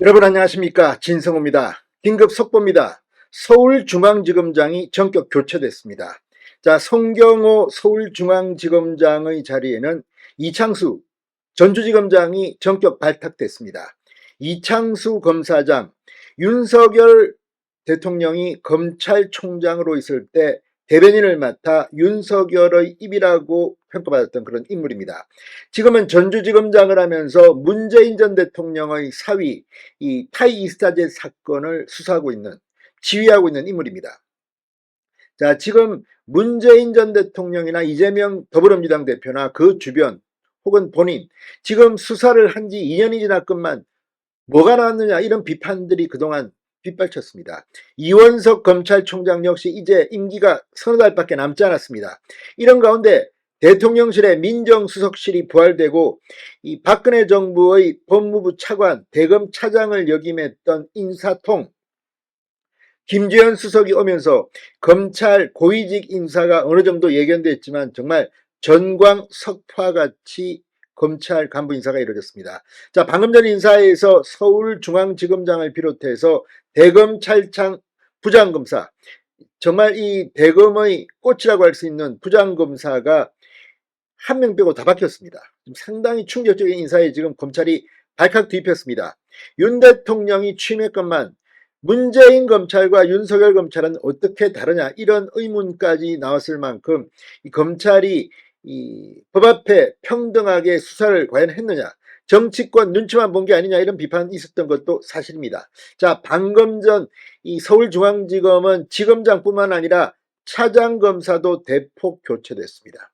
여러분 안녕하십니까 진성호입니다. 긴급 속보입니다. 서울중앙지검장이 전격 교체됐습니다. 자 송경호 서울중앙지검장의 자리에는 이창수 전주지검장이 전격 발탁됐습니다. 이창수 검사장 윤석열 대통령이 검찰총장으로 있을 때 대변인을 맡아 윤석열의 입이라고 평가받았던 그런 인물입니다. 지금은 전주지검장을 하면서 문재인 전 대통령의 사위 이 타이 이스타제 사건을 수사하고 있는 지휘하고 있는 인물입니다. 자, 지금 문재인 전 대통령이나 이재명 더불어민주당 대표나 그 주변 혹은 본인 지금 수사를 한 지 2년이 지났건만 뭐가 나왔느냐 이런 비판들이 그동안 빗발쳤습니다. 이원석 검찰총장 역시 이제 임기가 서너 달밖에 남지 않았습니다. 이런 가운데 대통령실의 민정수석실이 부활되고 이 박근혜 정부의 법무부 차관 대검 차장을 역임했던 인사통 김재현 수석이 오면서 검찰 고위직 인사가 어느 정도 예견됐지만 정말 전광석화 같이 검찰 간부 인사가 이루어졌습니다. 자, 방금 전 인사에서 서울중앙지검장을 비롯해서 대검찰청 부장검사, 정말 이 대검의 꽃이라고 할 수 있는 부장검사가 한 명 빼고 다 바뀌었습니다. 상당히 충격적인 인사에 지금 검찰이 발칵 뒤집혔습니다. 윤 대통령이 취임했건만 문재인 검찰과 윤석열 검찰은 어떻게 다르냐 이런 의문까지 나왔을 만큼 이 검찰이 이 법 앞에 평등하게 수사를 과연 했느냐 정치권 눈치만 본 게 아니냐 이런 비판이 있었던 것도 사실입니다. 자 방금 전 이 서울중앙지검은 지검장뿐만 아니라 차장검사도 대폭 교체됐습니다.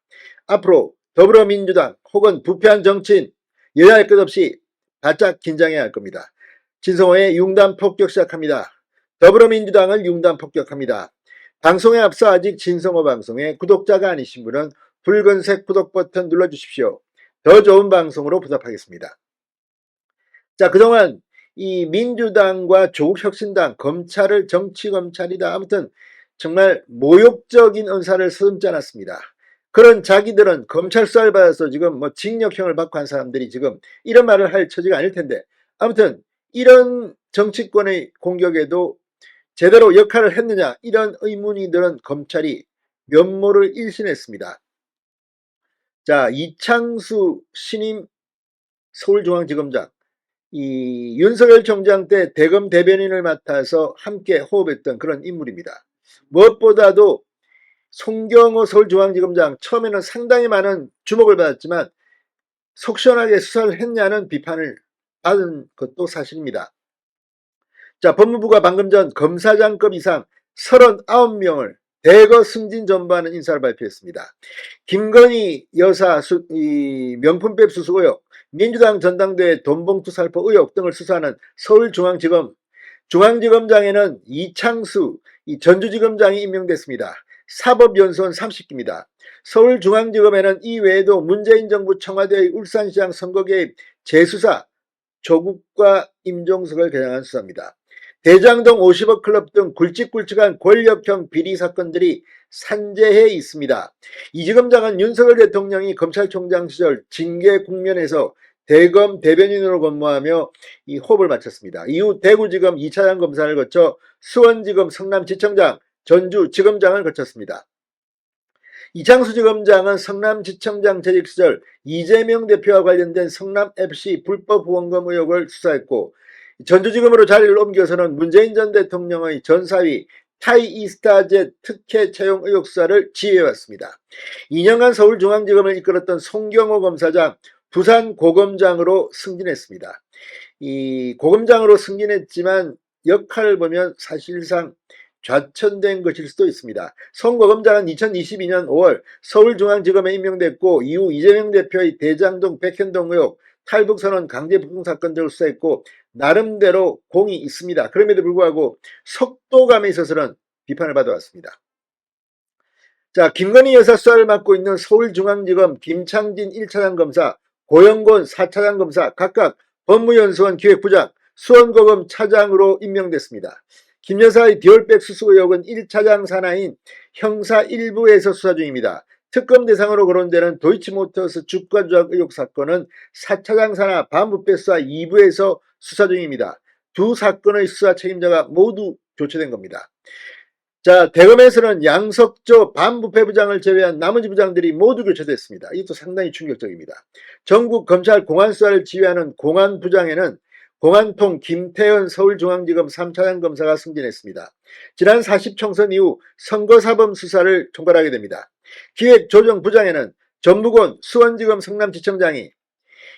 앞으로 더불어민주당 혹은 부패한 정치인 여야할 것 없이 바짝 긴장해야 할 겁니다. 진성호의 융단 폭격 시작합니다. 더불어민주당을 융단 폭격합니다. 방송에 앞서 아직 진성호 방송에 구독자가 아니신 분은 붉은색 구독 버튼 눌러주십시오. 더 좋은 방송으로 보답하겠습니다. 자, 그동안 이 민주당과 조국혁신당, 검찰을 정치검찰이다. 아무튼 정말 모욕적인 언사를 서슴지 않았습니다. 그런 자기들은 검찰 수사를 받아서 지금 뭐 징역형을 받고 한 사람들이 지금 이런 말을 할 처지가 아닐 텐데 아무튼 이런 정치권의 공격에도 제대로 역할을 했느냐 이런 의문이 드는 검찰이 면모를 일신했습니다. 자 이창수 신임 서울중앙지검장 이 윤석열 총장 때 대검 대변인을 맡아서 함께 호흡했던 그런 인물입니다. 무엇보다도 송경호 서울중앙지검장 처음에는 상당히 많은 주목을 받았지만 속 시원하게 수사를 했냐는 비판을 받은 것도 사실입니다. 자, 법무부가 방금 전 검사장급 이상 39명을 대거 승진 전부하는 인사를 발표했습니다. 김건희 여사 수, 이 명품백 수수 의혹, 민주당 전당대회 돈봉투 살포 의혹 등을 수사하는 서울중앙지검 중앙지검장에는 이창수 이 전주지검장이 임명됐습니다. 사법연수원 30기입니다. 서울중앙지검에는 이 외에도 문재인 정부 청와대의 울산시장 선거 개입 재수사 조국과 임종석을 겨냥한 수사입니다. 대장동 50억 클럽 등 굵직굵직한 권력형 비리 사건들이 산재해 있습니다. 이지검 장은 윤석열 대통령이 검찰총장 시절 징계 국면에서 대검 대변인으로 근무하며 이 호흡을 마쳤습니다. 이후 대구지검 2차장 검사를 거쳐 수원지검 성남지청장, 전주지검장을 거쳤습니다. 이창수 지검장은 성남지청장 재직 시절 이재명 대표와 관련된 성남FC 불법 후원금 의혹을 수사했고 전주지검으로 자리를 옮겨서는 문재인 전 대통령의 전사위 타이 이스타제 특혜 채용 의혹 수사를 지휘해왔습니다. 2년간 서울중앙지검을 이끌었던 송경호 검사장 부산 고검장으로 승진했습니다. 이 고검장으로 승진했지만 역할을 보면 사실상 좌천된 것일 수도 있습니다. 송 고검장은 2022년 5월 서울중앙지검에 임명됐고 이후 이재명 대표의 대장동 백현동 의혹 탈북선언 강제북송 사건 등을 수사했고 나름대로 공이 있습니다. 그럼에도 불구하고 속도감에 있어서는 비판을 받아왔습니다. 자, 김건희 여사 수사를 맡고 있는 서울중앙지검 김창진 1차장 검사, 고영곤 4차장 검사 각각 법무연수원 기획부장, 수원고검 차장으로 임명됐습니다. 김 여사의 디올백 수수 의혹은 1차장 산하인 형사 1부에서 수사 중입니다. 특검 대상으로 거론되는 도이치모터스 주가 조작 의혹 사건은 4차장 산하 반부패 수사 2부에서 수사 중입니다. 두 사건의 수사 책임자가 모두 교체된 겁니다. 자, 대검에서는 양석조 반부패부장을 제외한 나머지 부장들이 모두 교체됐습니다. 이것도 상당히 충격적입니다. 전국 검찰 공안 수사를 지휘하는 공안부장에는 공안통 김태현 서울중앙지검 3차장 검사가 승진했습니다. 지난 40 총선 이후 선거사범 수사를 총괄하게 됩니다. 기획조정부장에는 전무곤 수원지검 성남지청장이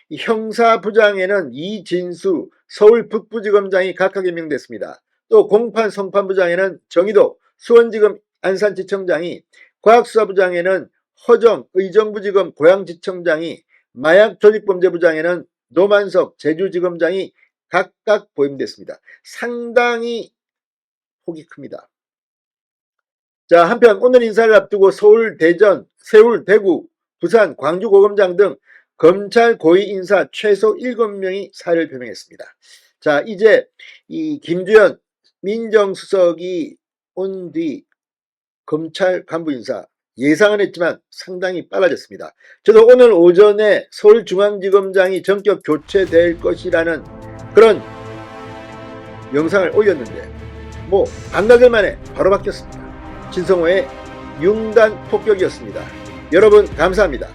이 형사부장에는 이진수 서울 북부지검장이 각각 임명됐습니다. 또 공판 성판부장에는 정의도 수원지검 안산지청장이 과학수사부장에는 허정 의정부지검 고양지청장이 마약조직범죄부장에는 노만석 제주지검장이 각각 보임됐습니다. 상당히 폭이 큽니다. 자, 한편 오늘 인사를 앞두고 서울, 대전, 세울, 대구, 부산, 광주 고검장 등 검찰 고위 인사 최소 7명이 사의를 표명했습니다. 자, 이제 이 김주현 민정수석이 온 뒤 검찰 간부 인사 예상은 했지만 상당히 빨라졌습니다. 저도 오늘 오전에 서울중앙지검장이 전격 교체될 것이라는 그런 영상을 올렸는데 뭐 반나절 만에 바로 바뀌었습니다. 진성호의 융단 폭격이었습니다. 여러분 감사합니다.